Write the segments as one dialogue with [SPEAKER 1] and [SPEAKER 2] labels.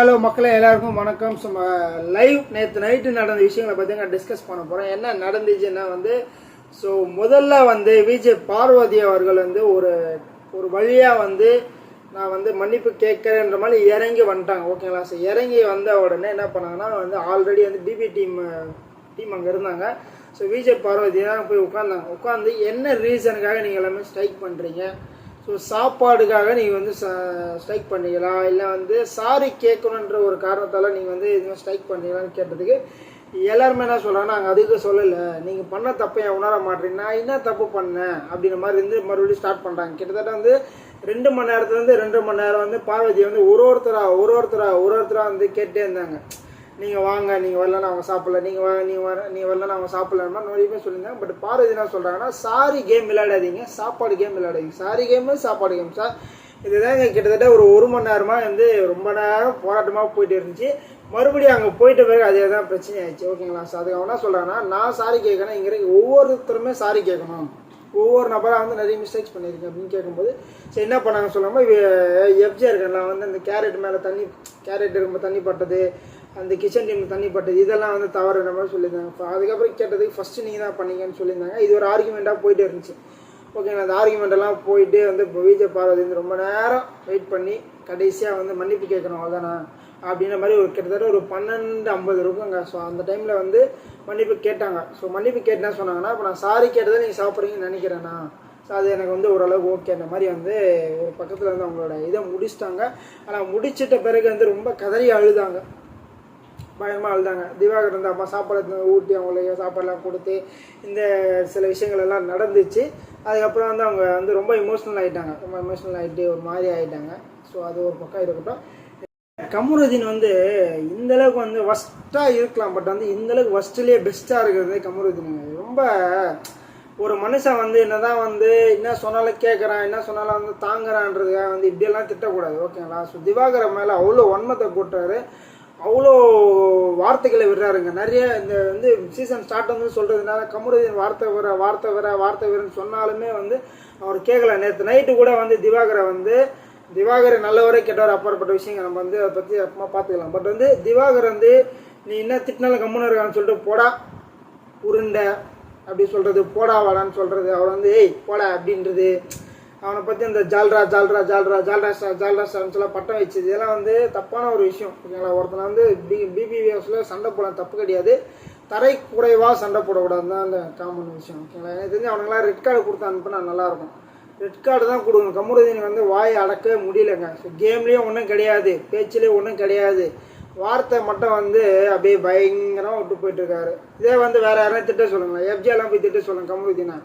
[SPEAKER 1] Hello மக்களே எல்லாருக்கும் வணக்கம். ஸோ லைவ் நேற்று நைட்டு நடந்த விஷயங்களை பார்த்தீங்கன்னா டிஸ்கஸ் பண்ண போகிறேன் என்ன நடந்துச்சுன்னா வந்து ஸோ முதல்ல வந்து விஜய் பார்வதி அவர்கள் வந்து ஒரு ஒரு வழியாக வந்து நான் வந்து மன்னிப்பு கேட்குறேன்ற மாதிரி இறங்கி வந்துட்டாங்க. ஓகேங்களா ஸோ இறங்கி வந்த உடனே என்ன பண்ணாங்கன்னா வந்து ஆல்ரெடி வந்து பிபி டீம் டீம் அங்கே இருந்தாங்க. ஸோ விஜய் பார்வதி தான் போய் உட்காந்தாங்க உட்காந்து என்ன ரீசனுக்காக நீங்கள் எல்லாமே ஸ்ட்ரைக் பண்ணுறீங்க ஸோ சாப்பாடுக்காக நீங்கள் வந்து ஸ்ட்ரைக் பண்ணிக்கலாம். இல்லை வந்து சாரி கேட்கணுன்ற ஒரு காரணத்தால் நீங்கள் வந்து இதுமாதிரி ஸ்ட்ரைக் பண்ணிக்கலாம்னு கேட்டதுக்கு எல்லாருமே என்ன சொல்கிறாங்க நாங்கள் அதுக்கு சொல்லலை. நீங்கள் பண்ண தப்பை என் உணர மாட்டீங்க நான் என்ன தப்பு பண்ணேன்? அப்படின்ற மாதிரி இருந்து மறுபடியும் ஸ்டார்ட் பண்ணுறாங்க கிட்டத்தட்ட வந்து ரெண்டு மணி நேரத்துலேருந்து ரெண்டு மணி நேரம் வந்து பார்வதி வந்து ஒரு ஒருத்தராக ஒரு ஒருத்தராக ஒரு ஒருத்தராக வந்து கேட்டே இருந்தாங்க. நீங்கள் வாங்க நீங்கள் வரலன்னா அவங்க சாப்பிடல நீங்கள் வாங்க நீங்கள் வர நீ வரலன்னா அவங்க சாப்பிடலாமா மாதிரி நிறைய பேர் சொல்லியிருந்தாங்க. பட் பாரதி என்ன சொல்கிறாங்கன்னா சாரி கேம் விளையாடாதீங்க. சாப்பாடு கேம் விளையாடாதீங்க. சாரி கேமு சாப்பாடு கேம் சார் இதுதாங்க கிட்டத்தட்ட ஒரு ஒரு மணி நேரமாக வந்து ரொம்ப நேரம் போராட்டமாக போயிட்டு இருந்துச்சு. மறுபடியும் அங்கே போயிட்ட பிறகு அதே தான் பிரச்சனை ஆயிடுச்சு. ஓகேங்களா? சார் அதுக்கு அவன் என்ன சொல்கிறாங்கன்னா நான் சாரி கேட்கணும். இங்கே ஒவ்வொருத்தருமே சாரி கேட்கணும். ஒவ்வொரு நபராக வந்து நிறைய மிஸ்டேக்ஸ் பண்ணியிருக்கேன். அப்படின்னு கேட்கும்போது சரி என்ன பண்ணாங்க சொல்லாமல் எஃப்ஜிஆர் இருக்கேன் வந்து அந்த கேரட் மேலே தண்ணி கேரட் இருக்கும்போது தண்ணி பட்டது அந்த கிச்சன் டீம் தண்ணி பட்டது. இதெல்லாம் வந்து தவறுன்ற மாதிரி சொல்லியிருந்தாங்க. அப்ப அதுக்கப்புறம் கேட்டதுக்கு ஃபஸ்ட்டு நீங்கள் தான் பண்ணீங்கன்னு சொல்லியிருந்தாங்க. இது ஒரு ஆர்குமெண்ட்டாக போயிட்டே இருந்துச்சு. ஓகேங்களா அந்த ஆர்குமெண்ட்டெல்லாம் போயிட்டு வந்து இப்போ விஜய் பார்வதி வந்து ரொம்ப நேரம் வெயிட் பண்ணி கடைசியாக வந்து மன்னிப்பு கேட்கணும். அதானா? அப்படின்ற மாதிரி ஒரு கிட்டத்தட்ட ஒரு பன்னெண்டு ஐம்பது இருக்குங்க. ஸோ அந்த டைமில் வந்து மன்னிப்பு கேட்டாங்க. ஸோ மன்னிப்பு கேட்டேன்னு சொன்னாங்கன்னா இப்போ நான் சாரி கேட்டதை நீங்கள் சாப்பிட்றீங்கன்னு நினைக்கிறேண்ணா ஸோ அது எனக்கு வந்து ஓரளவுக்கு ஓகே அந்த மாதிரி வந்து ஒரு பக்கத்தில் வந்து அவங்களோட இதை முடிச்சிட்டாங்க. ஆனால் முடிச்சிட்ட பிறகு வந்து ரொம்ப கதறி அழுதாங்க. பயங்கரமாக அழுதாங்க திவாகர் வந்து அம்மா சாப்பாடு ஊட்டி அவங்களுக்கு சாப்பாடுலாம் கொடுத்து இந்த சில விஷயங்கள் எல்லாம் நடந்துச்சு. அதுக்கப்புறம் வந்து அவங்க வந்து ரொம்ப இமோஷ்னல் ஆகிட்டாங்க ரொம்ப இமோஷ்னல் ஆகிட்டு ஒரு மாதிரி ஆகிட்டாங்க ஸோ அது ஒரு பக்கம் இருக்கட்டும். கமருதீன் வந்து இந்த அளவுக்கு வந்து ஒஸ்ட்டாக இருக்கலாம். பட் வந்து இந்த அளவுக்கு ஒஸ்ட்லேயே பெஸ்ட்டாக இருக்கிறது கமருதீன் ரொம்ப ஒரு மனுஷன் வந்து என்னதான் வந்து என்ன சொன்னாலும் கேட்குறான் என்ன சொன்னாலும் வந்து தாங்குறான்றதுக்காக வந்து இப்படியெல்லாம் திட்டக்கூடாது. ஓகேங்களா ஸோ திவாகர மேலே அவ்வளோ ஒன்மத்தை போட்டார். அவ்வளோ வார்த்தைகளை விடுறாருங்க. நிறைய இந்த வந்து சீசன் ஸ்டார்ட் வந்து சொல்கிறதுனால கமருதீன் வார்த்தை வர வார்த்தை வர வார்த்தை வரன்னு சொன்னாலுமே வந்து அவர் கேட்கல நேற்று நைட்டு கூட வந்து திவாகரை வந்து திவாகர் நல்லவரே கெட்டவர் அப்பாற்பட்ட விஷயங்கள் நம்ம வந்து அதை பற்றி அப்புறமா பார்த்துக்கலாம். பட் வந்து திவாகர் வந்து நீ என்ன திட்டினாலும் கம்முன்னு இருக்கான்னு சொல்லிட்டு போடா உருண்டை அப்படி சொல்கிறது போடா வாடான்னு சொல்கிறது அவர் வந்து ஏய் போடா அப்படின்றது அவனை பற்றி இந்த ஜால்ரா ஜால்ரா ஜால்ரா ஜால்ரா ஜால்ராஸ்டான்னு ஜால்ரா சொல்ல பட்டம் வச்சது. இதெல்லாம் வந்து தப்பான ஒரு விஷயம். ஓகேங்களா? ஒருத்தனை வந்து பி பிபிவிஎஸில் சண்டை போட தப்பு கிடையாது. தரை குறைவாக சண்டை போடக்கூடாது தான் அந்த காமன் விஷயம். ஓகேங்களா? எனக்கு தெரிஞ்சு அவனுங்களாம் ரெட் கார்டு கொடுத்து அனுப்புனா நல்லாயிருக்கும். ரெட் கார்டு தான் கொடுக்கணும். கமுருதீன் வந்து வாயை அடக்கவே முடியலங்க. ஸோ கேம்லேயும் ஒன்றும் கிடையாது. பேச்சுலேயும் ஒன்றும் கிடையாது. வார்த்தை மட்டும் வந்து அப்படியே பயங்கரமாக விட்டு போயிட்டுருக்காரு இதே வந்து வேறு யாரும் திட்ட சொல்லுங்களேன். எஃப்ஜியெல்லாம் போய் திட்ட சொல்லுங்கள் கமுருதீனா.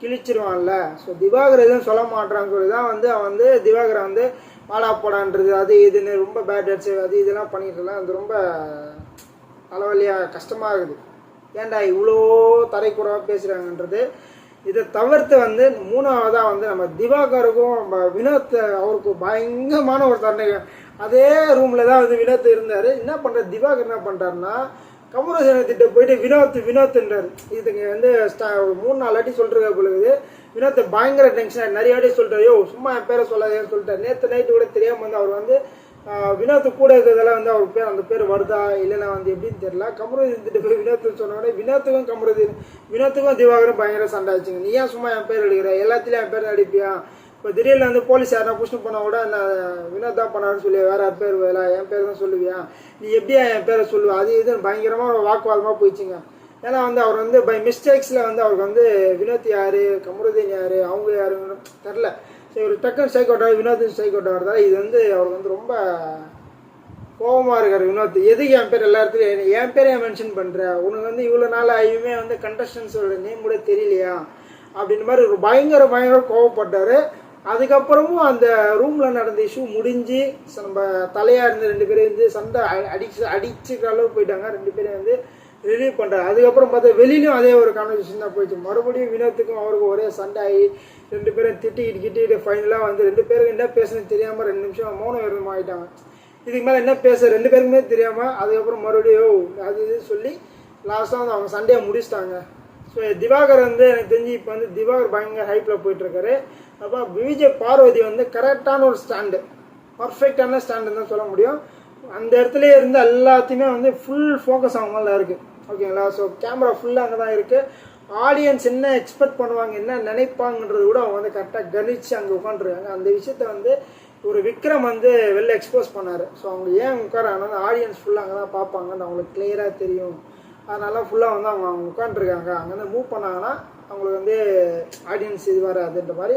[SPEAKER 1] கிழிச்சிருவான்ல. ஸோ திவாகர் எதுவும் சொல்ல மாட்டான்னு சொல்லி தான் வந்து அவன் வந்து திவாகரை வந்து மாலா போடான்றது அது இதுன்னு ரொம்ப பேட் ஹெட்ஸ் அது இதெல்லாம் பண்ணிட்டுலாம் அது ரொம்ப தலைவலியாக கஷ்டமாக இருக்குது. ஏன்டா இவ்வளோ தரைக்குறவாக பேசுகிறாங்கன்றது இதை தவிர்த்து வந்து மூணாவதாக வந்து நம்ம திவாகருக்கும் நம்ம வினோத் அவருக்கு பயங்கரமான ஒரு தண்டனை அதே ரூமில் தான் வந்து வினோத் இருந்தார். என்ன பண்ணுற திவாகர் என்ன பண்ணுறாருன்னா கமரசேனத்திட்ட போயிட்டு வினோத் வினோத்ன்றார் இதுங்க வந்து ஸ்டா மூணு நாலு வாட்டி சொல்லிருக்க பொழுது வினோத் பயங்கர டென்ஷன் நிறைய வாட்டி சொல்லிட்டாரு. யோ சும்மா என் பேரை சொல்லாதேன்னு சொல்லிட்டார். நேற்று நைட்டு கூட தெரியாமல் வந்து அவர் வந்து வினோத்து கூட இருக்கிறதெல்லாம் வந்து அவர் பேர் அந்த பேர் வருதா இல்லைன்னா வந்து எப்படின்னு தெரியல. கமருதீன் திட்ட போய் வினோத்னு சொன்னோடனே வினோத்துக்கும் கமருதீன் வினோத்துக்கும் திவாகரும் பயங்கர சண்டை ஆச்சுங்க. நீ ஏன் சும்மா என் பேர் எடுக்கிற எல்லாத்துலேயும் என் பேர் அடிப்பியா? இப்போ திடீர்னு வந்து போலீஸ் யாரா புஷ்ணு பண்ண கூட நான் வினோத் தான் பண்ணாருன்னு சொல்லி வேற யார் பேர் வேலை என் பேர் தான் சொல்லுவியா? நீ எப்படியா என் பேரை சொல்லுவா? அது இதுன்னு பயங்கரமாக ஒரு வாக்குவாதமாக போயிடுச்சுங்க. ஏன்னா வந்து அவர் வந்து பை மிஸ்டேக்ஸில் வந்து அவருக்கு வந்து வினோத் யார் கமருதீன் யார் அவங்க யாருன்னு தெரில சரி இவர் டக்குன்னு ஸ்ட்ரைக் அவுட் ஆகி வினோத் அவுட் ஆகிறதா இது வந்து அவருக்கு வந்து ரொம்ப கோபமாக இருக்கார் வினோத். எதுக்கு என் பேர் எல்லா இடத்துலையும்? என் பேர் ஏன் மென்ஷன் பண்ணுற உனக்கு வந்து இவ்வளோ நாள் ஆகியுமே வந்து கண்டஸ்டன்ஸோட நேம் கூட தெரியலையா? அப்படின்ற மாதிரி ஒரு பயங்கர பயங்கர கோவப்பட்டார். அதுக்கப்புறமும் அந்த ரூமில் நடந்த இஷ்யூ முடிஞ்சு நம்ம தலையாக இருந்த ரெண்டு பேரும் வந்து சண்டை அடிச்சு அடிச்சுக்கிற அளவுக்கு போயிட்டாங்க. ரெண்டு பேரும் வந்து ரிலீவ் பண்ணுறாரு அதுக்கப்புறம் பார்த்தா வெளியிலும் அதே ஒரு கான்வர்சேஷன் தான் போயிடுச்சு. மறுபடியும் வினோத்துக்கும் அவருக்கும் ஒரே சண்டை ஆகி ரெண்டு பேரும் திட்டிக்கிட்டு கிட்டிட்டு ஃபைனலாக வந்து ரெண்டு பேருக்கு என்ன பேசணும்னு தெரியாமல் ரெண்டு நிமிஷம் மௌன விரதம் ஆகிட்டாங்க இதுக்கு மேலே என்ன பேச ரெண்டு பேருக்குமே தெரியாமல் அதுக்கப்புறம் மறுபடியும் "ஓ, அது இது சொல்லி லாஸ்ட்டாக வந்து அவங்க சண்டையை முடிச்சிட்டாங்க. ஸோ திவாகர் வந்து எனக்கு தெரிஞ்சு இப்போ வந்து திவாகர் பயங்கர ஹைப்பில் போயிட்டுருக்காரு. அப்போ விஜய் பார்வதி வந்து கரெக்டான ஒரு ஸ்டாண்டு பர்ஃபெக்டான ஸ்டாண்டுன்னு தான் சொல்ல முடியும். அந்த இடத்துல இருந்து எல்லாத்தையுமே வந்து ஃபுல் ஃபோக்கஸ் அவங்க மேலே இருக்குது ஓகேங்களா ஸோ கேமரா ஃபுல்லாக அங்கே தான் இருக்குது ஆடியன்ஸ் என்ன எக்ஸ்பெக்ட் பண்ணுவாங்க என்ன நினைப்பாங்கன்றது கூட அவங்க வந்து கரெக்டாக கணிச்சு அங்கே உட்காந்துருக்காங்க அந்த விஷயத்த வந்து ஒரு விக்ரம் வந்து வெளில எக்ஸ்போஸ் பண்ணார். ஸோ அவங்க ஏன் உட்காராங்கன்னா ஆடியன்ஸ் ஃபுல்லாக அங்கே தான் பார்ப்பாங்கன்னு அவங்களுக்கு கிளியராக தெரியும். அதனால ஃபுல்லாக வந்து அவங்க அவங்க உட்காந்துருக்காங்க அங்கேருந்து மூவ் பண்ணாங்கன்னா அவங்களுக்கு வந்து ஆடியன்ஸ் இது வராதுன்ற மாதிரி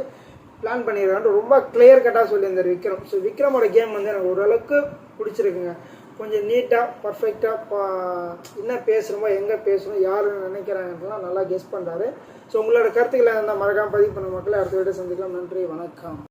[SPEAKER 1] பிளான் பண்ணியிருக்காங்க ரொம்ப கிளியர் கட்டாக சொல்லியிருந்தார் விக்ரம். ஸோ விக்ரமோட கேம் வந்து எனக்கு ஓரளவுக்கு பிடிச்சிருக்குங்க. கொஞ்சம் நீட்டாக பர்ஃபெக்டாக என்ன பேசுகிறோமோ எங்கே பேசணும் யாருன்னு நினைக்கிறாங்கலாம் நல்லா கெஸ் பண்ணுறாரு ஸோ உங்களோட கருத்துக்களை இருந்தால் மறக்காமல் பதிவு பண்ண மக்களை. அடுத்த வீட்டை சந்திக்கலாம். நன்றி வணக்கம்.